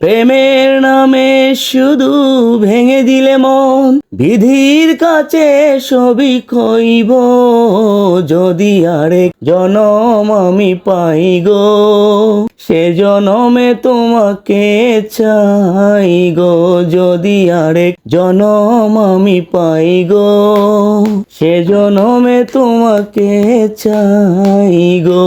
প্রেমের নামে শুধু ভেঙে দিলে মন, বিধির কাছে সবই কইব যদি আরেক জনম আমি পাই গো, সে জনমে তোমাকে চাই গো। যদি আরেক জনম আমি পাই গো, সে জনমে তোমাকে চাই গো।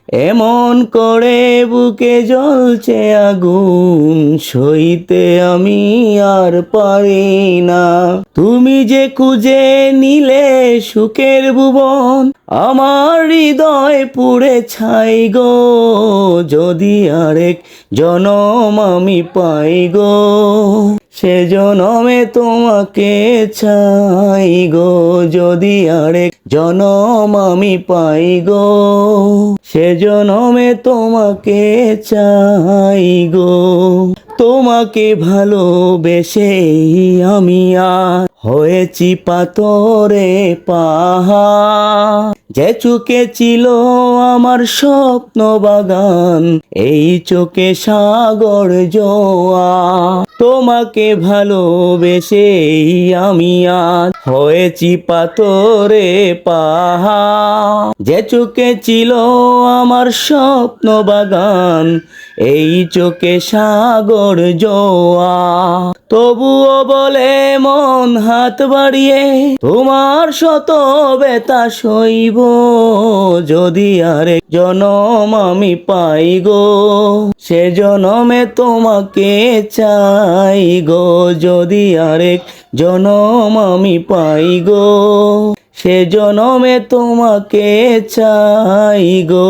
এমন করে বুকে জ্বলছে আগুন, সইতে আমি আর পারি না। তুমি যে খুঁজে নিলে সুখের ভুবন, আমার হৃদয় পুড়ে ছাই গো। যদি আরেক জনম আমি পাই গো, সে জনমে তোমাকে চাই গো। যদি আরেক জনম আমি পাই গো, সে জনমে তোমাকে চাই গো। তোমাকে ভালোবেসে আমি আর হয়েছি পাতরে পাহা যে চোখে ছিল আমার স্বপ্ন বাগান, এই চোখে সাগর জোয়া তোমাকে ভালোবেসে আমি আজ হয়েছি পাথরে পাহা। যে চোখে ছিল আমার স্বপ্ন বাগান, এই চোখে সাগর জোয়া তবুও বলে মন হাত বাড়িয়ে, তোমার শত বেতা সইব, যদি আরে জনম আমি পাই গো, সে জনমে তোমাকে চাই গো, যদি আরেক জনম আমি পাই গো, সে জনমে তোমাকে চাই গো,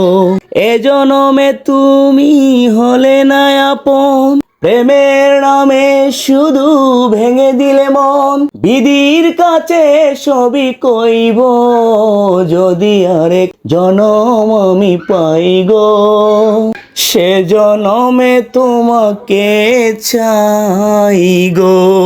এ জনমে তুমি হলে না আপন প্রেমের নামে শুধু ভেঙে দিলে মন বিদির কাছে সবই কইব। যদি আরেক জনম আমি পাই গো, সে জনমে তোমাকে চাই গো।